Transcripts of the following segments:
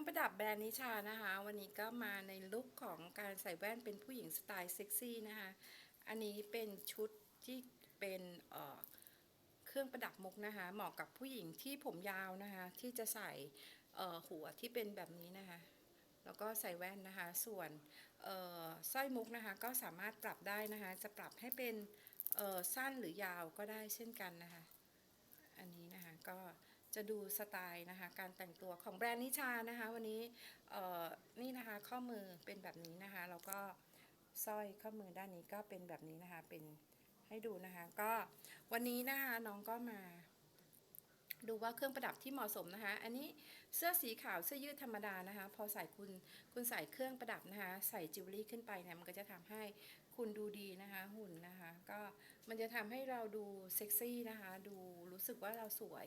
รื่องประดับแบรนด์นิชานะคะ วันนี้ก็มาในลุคของการใส่แว่นเป็นผู้หญิงสไตล์เซ็กซี่นะคะ อันนี้เป็นชุดที่เป็นเอ่อเครื่องประดับมุกนะคะ เหมาะกับผู้หญิงที่ผมยาวนะคะ ที่จะใส่หัวที่เป็นแบบนี้นะคะ แล้วก็ใส่แว่นนะคะ ส่วนสร้อยมุกนะคะ ก็สามารถปรับได้นะคะ จะปรับให้เป็นสั้นหรือยาวก็ได้เช่นกันนะคะ อันนี้นะคะก็ จะดูสไตล์นะคะ การแต่งตัวของแบรนด์นิชานะคะ วันนี้นี่นะคะข้อมือเป็นแบบนี้นะคะแล้วก็สร้อยข้อมือด้านนี้ก็เป็นแบบนี้นะคะ เป็นให้ดูนะคะ ก็วันนี้นะคะน้องก็มาดูว่าเครื่องประดับที่เหมาะสมนะคะ อันนี้เสื้อสีขาวเสื้อยืดธรรมดานะคะ พอใส่คุณคุณใส่เครื่องประดับนะคะ ใส่จิวเวลรี่ขึ้นไปเนี่ยมันก็จะทำให้คุณดูดีนะคะ หุ่นนะคะ ก็ มันจะทำให้เราดูเซ็กซี่นะคะ ดูรู้สึกว่าเราสวย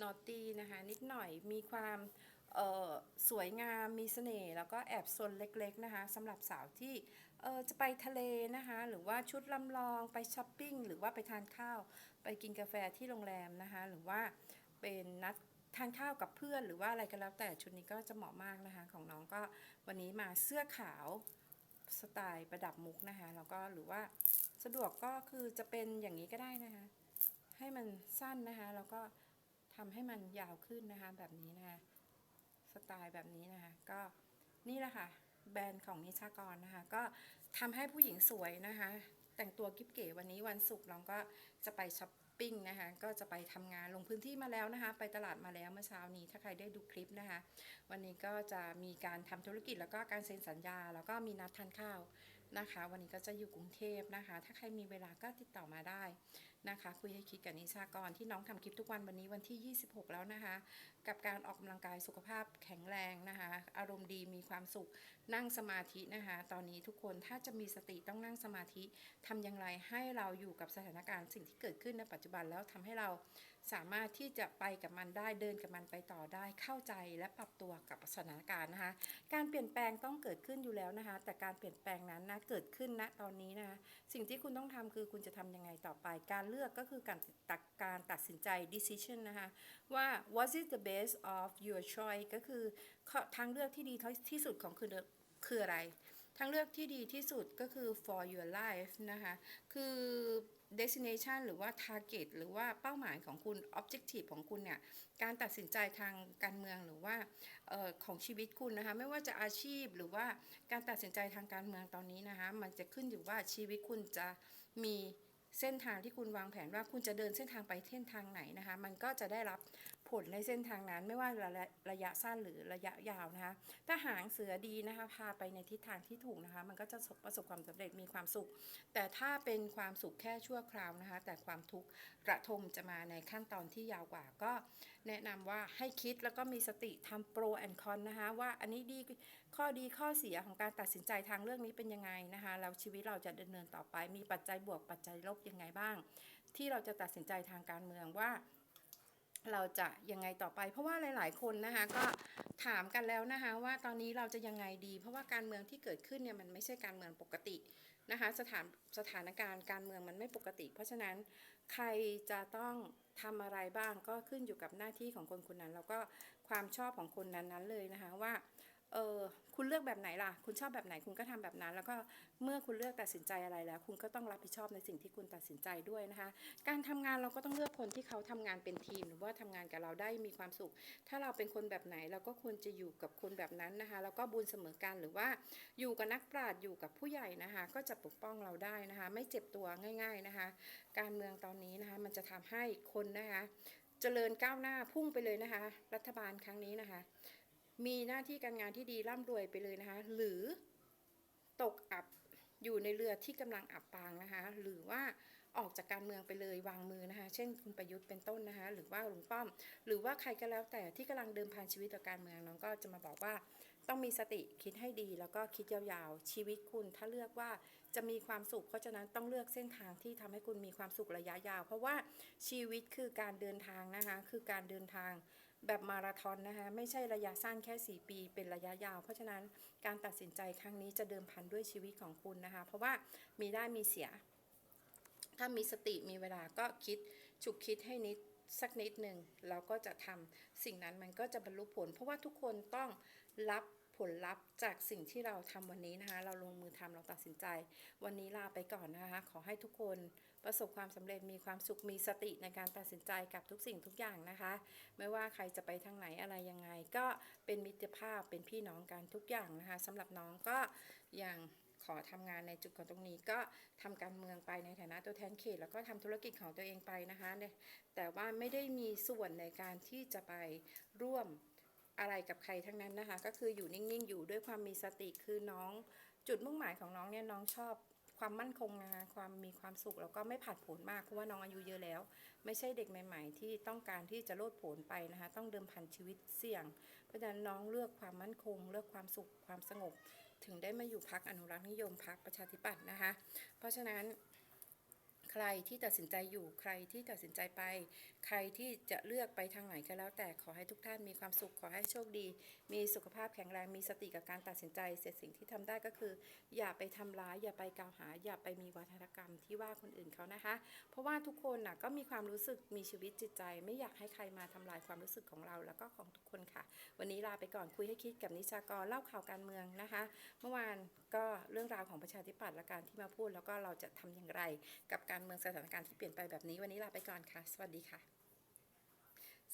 นอตตี้นะคะ นิดหน่อยมีความเอ่อสวยงามมีเสน่ห์แล้วก็แอบซนเล็กๆนะคะสำหรับสาวที่เออจะไปทะเลนะคะ หรือว่าชุดลำลองไปช้อปปิ้งหรือว่าไปทานข้าว ไปกินกาแฟที่โรงแรมนะคะ หรือว่าเป็นนัดทานข้าวกับเพื่อนหรือว่าอะไรก็แล้วแต่ชุดนี้ก็จะเหมาะมากนะคะของน้องก็วันนี้มาเสื้อขาวสไตล์ประดับมุกนะคะแล้วก็หรือว่า สะดวกก็คือจะเป็นอย่างนี้ก็ได้นะคะ ให้มันสั้นนะคะแล้วก็ทำให้มันยาวขึ้นนะคะแบบนี้นะคะสไตล์แบบนี้นะคะ ก็นี่แหละค่ะ แบรนด์ของนิชากรนะคะ ก็ทำให้ผู้หญิงสวยนะคะ แต่งตัวกิ๊บเก๋วันนี้วันศุกร์เราก็จะไปช้อปปิ้งนะคะ ก็จะไปทำงานลงพื้นที่มาแล้วนะคะ ไปตลาดมาแล้วเมื่อเช้านี้ ถ้าใครได้ดูคลิปนะคะ วันนี้ก็จะมีการทำธุรกิจแล้วก็การเซ็นสัญญา แล้วก็มีนัดทานข้าว นะคะ วันนี้ก็จะอยู่กรุงเทพนะคะ ถ้าใครมีเวลาก็ติดต่อมาได้ นะคะ คุยให้คิดกับนิชากรที่น้องทำคลิปทุกวันวันนี้วันที่ 26 แล้วนะคะ กับการออกกำลังกายสุขภาพแข็งแรงนะคะ อารมณ์ดีมีความสุขนั่งสมาธินะคะ ตอนนี้ทุกคนถ้าจะมีสติต้องนั่งสมาธิทำอย่างไรให้เราอยู่กับสถานการณ์สิ่งที่เกิดขึ้นในปัจจุบันแล้วทำให้เราสามารถที่จะไปกับมันได้เดินกับมันไปต่อได้เข้าใจและปรับตัวกับสถานการณ์นะคะ การเปลี่ยนแปลงต้องเกิดขึ้นอยู่แล้วนะคะ แต่การเปลี่ยนแปลงนั้นนะเกิดขึ้นณตอนนี้นะคะสิ่งที่คุณต้องทำคือคุณจะทำยังไงต่อไปการเลือกก็คือการตัดการตัดสินใจ decision นะคะว่า what is the best of your choice ก็คือทางเลือกที่ดีที่สุดของคุณคืออะไร ทางเลือกที่ดีที่สุดก็คือ for your life นะคะคือ destination หรือว่า target หรือว่าเป้าหมายของคุณ objective ของคุณเนี่ย การตัดสินใจทางการเมืองหรือว่าออของชีวิตคุณนะคะ ไม่ว่าจะอาชีพหรือว่าการตัดสินใจทางการเมืองตอนนี้นะคะ มันจะขึ้นอยู่ว่าชีวิตคุณจะมี เส้นทางที่คุณวางแผนว่าคุณจะเดินเส้นทางไปเส้นทางไหนนะคะ มันก็จะได้รับผลในเส้นทางนั้นไม่ว่าระยะระยะสั้นหรือระยะยาวนะคะ ถ้าหางเสือดีนะคะพาไปในทิศทางที่ถูกนะคะ มันก็จะประสบความสำเร็จมีความสุข แต่ถ้าเป็นความสุขแค่ชั่วคราวนะคะ แต่ความทุกข์ระทมจะมาในขั้นตอนที่ยาวกว่าก็ แนะนำว่าให้คิดแล้วก็มีสติทำโปรแอนคอนนะคะว่าอันนี้ดี ข้อดีข้อเสียของการตัดสินใจทางเรื่องนี้เป็นยังไงนะคะแล้วชีวิตเราจะดำเนินต่อไป มีปัจจัยบวกปัจจัยลบยังไงบ้าง ที่เราจะตัดสินใจทางการเมืองว่า เราจะยังไงต่อไป เพราะว่าหลาย ๆ คนนะคะก็ถามกันแล้วนะคะว่าตอนนี้เราจะยังไงดี เพราะว่าการเมืองที่เกิดขึ้นเนี่ยมันไม่ใช่การเมืองปกตินะคะสถานสถานการณ์การเมืองมันไม่ปกติ เพราะฉะนั้นใครจะต้องทำอะไรบ้างก็ขึ้นอยู่กับหน้าที่ของคนคนนั้น แล้วก็ความชอบของคนนั้นๆเลยนะคะว่า เออคุณเลือกแบบไหนล่ะ คุณชอบแบบไหนคุณก็ทำแบบนั้น แล้วก็เมื่อคุณเลือกตัดสินใจอะไรแล้ว คุณก็ต้องรับผิดชอบในสิ่งที่คุณตัดสินใจด้วยนะคะ การทำงานเราก็ต้องเลือกคนที่เขาทำงานเป็นทีม หรือว่าทำงานกับเราได้มีความสุข ถ้าเราเป็นคนแบบไหนเราก็ควรจะอยู่กับคนแบบนั้นนะคะ แล้วก็บุญเสมอกันหรือว่าอยู่กับนักปราชญ์อยู่กับผู้ใหญ่นะคะ ก็จะปกป้องเราได้นะคะ ไม่เจ็บตัวง่าย ๆนะคะ การเมืองตอนนี้นะคะมันจะทำให้คนนะคะเจริญก้าวหน้าพุ่งไปเลยนะคะ รัฐบาลครั้งนี้นะคะ มีหน้าที่การงานที่ดีร่ำรวยไปเลยนะคะ หรือตกอับอยู่ในเรือที่กำลังอับปางนะคะ หรือว่าออกจากการเมืองไปเลยวางมือนะคะ เช่นคุณประยุทธ์เป็นต้นนะคะ หรือว่าลุงป้อม หรือว่าใครก็แล้วแต่ที่กำลังเดิมพันชีวิตต่อการเมืองน้องก็จะมาบอกว่า ต้องมีสติคิดให้ดี แล้วก็คิดยาวๆ ชีวิตคุณถ้าเลือกว่าจะมีความสุข เพราะฉะนั้นต้องเลือกเส้นทางที่ทำให้คุณมีความสุขระยะยาว เพราะว่าชีวิตคือการเดินทางนะคะ คือการเดินทาง แบบมาราธอนนะคะไม่ใช่ระยะสั้นแค่ 4 ปี เป็นระยะยาว เพราะฉะนั้นการตัดสินใจครั้งนี้จะเดิมพันด้วยชีวิตของคุณนะคะ เพราะว่ามีได้มีเสีย ถ้ามีสติมีเวลาก็คิดฉุกคิดให้นิดสักนิดหนึ่งเราก็จะทำสิ่งนั้นมันก็จะบรรลุผล เพราะว่าทุกคนต้องรับผลลัพธ์จากสิ่งที่เราทำวันนี้นะคะ เราลงมือทำเราตัดสินใจ วันนี้ลาไปก่อนนะคะ ขอให้ทุกคน ประสบความสำเร็จมีความสุขมีสติในการตัดสินใจกับทุกสิ่งทุกอย่างนะคะ ไม่ว่าใครจะไปทางไหนอะไรยังไง ก็เป็นมิตรภาพเป็นพี่น้องกันทุกอย่างนะคะสำหรับน้องก็อย่างขอทำงานในจุดของตรงนี้ก็ทำการเมืองไปในฐานะตัวแทนเขต แล้วก็ทำธุรกิจของตัวเองไปนะคะเนี่ยแต่ว่าไม่ได้มีส่วนในการที่จะไปร่วมอะไรกับใครทั้งนั้นนะคะ ก็คืออยู่นิ่งๆ อยู่ด้วยความมีสติคือน้องจุดมุ่งหมายของน้องเนี่ยน้องชอบ ความมั่นคงนะคะความมีความสุขแล้วก็ไม่ผัดผนมากเพราะว่าน้องอายุเยอะแล้ว ไม่ใช่เด็กใหม่ ๆ ที่ต้องการที่จะโลดโผนไปนะคะต้องเดิมพันชีวิตเสี่ยง เพราะฉะนั้นน้องเลือกความมั่นคง เลือกความสุขความสงบ ถึงได้มาอยู่พักอนุรักษ์นิยมพักประชาธิปัตย์นะคะ เพราะฉะนั้น ใครที่ตัดสินใจอยู่ใครที่ตัดสินใจไป ใครที่จะเลือกไปทางไหนก็แล้ว แต่ขอให้ทุกท่านมีความสุขขอให้โชคดี มีสุขภาพแข็งแรงมีสติกับการตัดสินใจ เสร็จสิ่งที่ทำได้ก็คือ อย่าไปทำร้ายอย่าไปกล่าวหา อย่าไปมีวัฒนกรรมที่ว่าคนอื่นเขานะคะ เพราะว่าทุกคนน่ะก็มีความรู้สึกมีชีวิตจิตใจ ไม่อยากให้ใครมาทำลายความรู้สึกของเราแล้วก็ของทุกคนค่ะ วันนี้ลาไปก่อนคุยให้คิดกับนิชากรเล่าข่าวการเมืองนะคะ เมื่อวานก็เรื่องราวของประชาธิปัตย์และการที่มาพูดแล้วก็เราจะทำอย่างไร กับการเมืองสถานการณ์ที่เปลี่ยนไปแบบนี้วันนี้ลาไปก่อนค่ะ สวัสดีค่ะ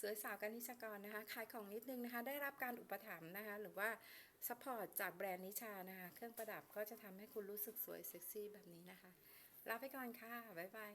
สวยสาวกันนิชากรนะคะ ขายของนิดนึงนะคะ ได้รับการอุปถัมภ์นะคะ หรือว่าซัพพอร์ตจากแบรนด์นิชานะคะ เครื่องประดับก็จะทำให้คุณรู้สึกสวยเซ็กซี่แบบนี้นะคะ ลาไปก่อนค่ะ บ๊ายบาย